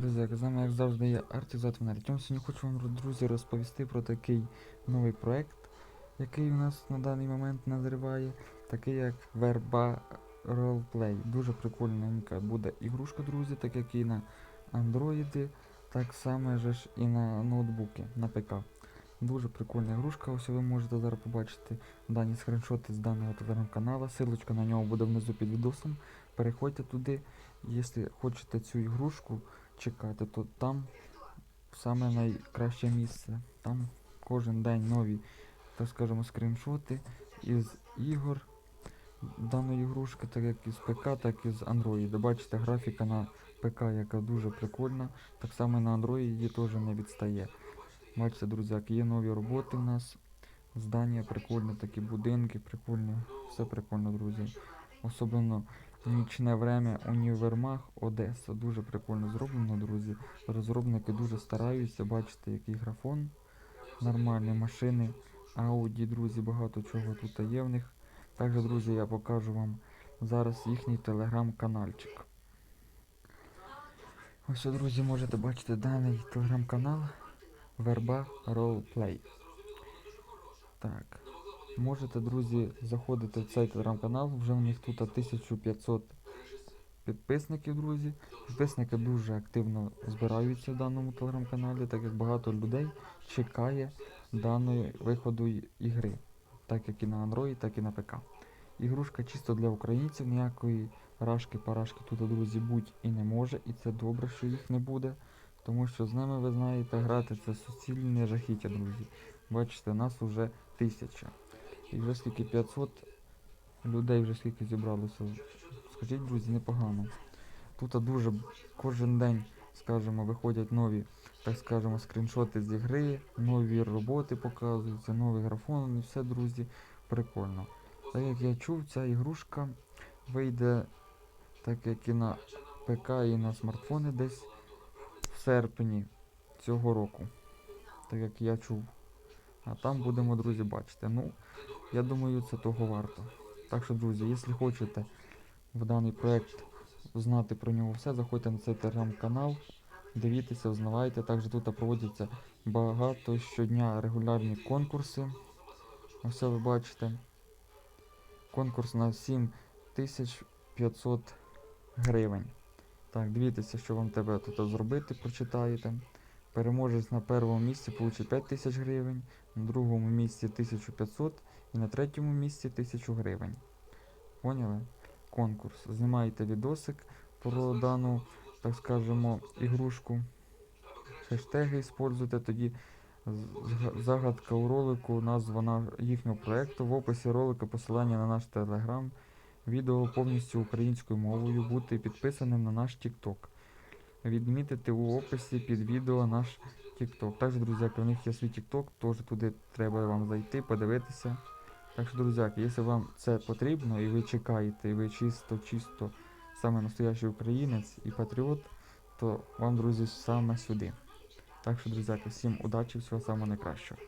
Друзі, як з нами, як завжди, я Артік Затвінар. Тому сьогодні хочу вам, друзі, розповісти про такий новий проект, який у нас на даний момент назріває, такий як Верба Roleplay. Дуже прикольненька буде ігрушка, друзі, так як і на андроїди, так само же ж і на ноутбуки, на ПК. Дуже прикольна ігрушка, ось ви можете зараз побачити дані скріншоти з даного телеграм-каналу. Силочка на нього буде внизу під відосом. Переходьте туди. Якщо хочете цю ігрушку чекати, то там саме найкраще місце. Там кожен день нові, так скажемо, скріншоти із ігор даної ігрушки, так як із ПК, так і з Android. Бачите, графіка на ПК, яка дуже прикольна. Так само на Android її теж не відстає. Бачите, друзяки, є нові роботи в нас. Здання прикольне, такі будинки прикольні. Все прикольно, друзі. Особливо нічне время універмаг Одеса. Дуже прикольно зроблено, друзі. Розробники дуже стараються. Бачите, який графон. Нормальні машини. Ауді, друзі, багато чого тут є в них. Також, друзі, я покажу вам зараз їхній телеграм-канальчик. Ось, друзі, можете бачити даний телеграм-канал Верба Roleplay. Так. Можете, друзі, заходити в цей телеграм-канал. Вже у них тут 1500 підписників, друзі. Підписники дуже активно збираються в даному телеграм-каналі, так як багато людей чекає даної виходу ігри. Так як і на Android, так і на ПК. Ігрушка чисто для українців, ніякої рашки-парашки тут, друзі, будь і не може, і це добре, що їх не буде. Тому що з ними, ви знаєте, грати це суцільне жахіття, друзі. Бачите, нас уже тисяча. І вже скільки 500 людей вже скільки зібралося. Скажіть, друзі, непогано. Тут дуже кожен день, скажімо, виходять нові, так скажемо, скріншоти з ігри, нові роботи показуються, новий графон, і все, друзі, прикольно. Так як я чув, ця ігрушка вийде, так як і на ПК, і на смартфони десь в серпні цього року. Так як я чув. А там будемо, друзі, бачити. Ну, я думаю, це того варто. Так що, друзі, якщо хочете в даний проект знати про нього все, заходьте на цей телеграм-канал, дивіться, узнавайте. Також тут проводяться багато щодня регулярні конкурси. Ось ви бачите. Конкурс на 7500 гривень. Так, дивіться, що вам треба тут зробити, прочитаєте. Переможець на першому місці получить 5000 гривень, на другому місці 1500 і на третьому місці 1000 гривень. Поняли? Конкурс. Знімаєте відосик про дану, так скажемо, ігрушку. Хештеги используйте, тоді загадка у ролику, назва на їхнього проекту. В описі ролика посилання на наш телеграм. Відео повністю українською мовою. Бути підписаним на наш TikTok. Відмітити у описі під відео наш TikTok. Також, друзяки, у них є свій TikTok, теж туди треба вам зайти, подивитися. Так що, друзяки, якщо вам це потрібно і ви чекаєте, і ви чисто, чисто саме настоящий українець і патріот, то вам, друзі, саме сюди. Так що, друзяки, всім удачі, всього самого найкращого.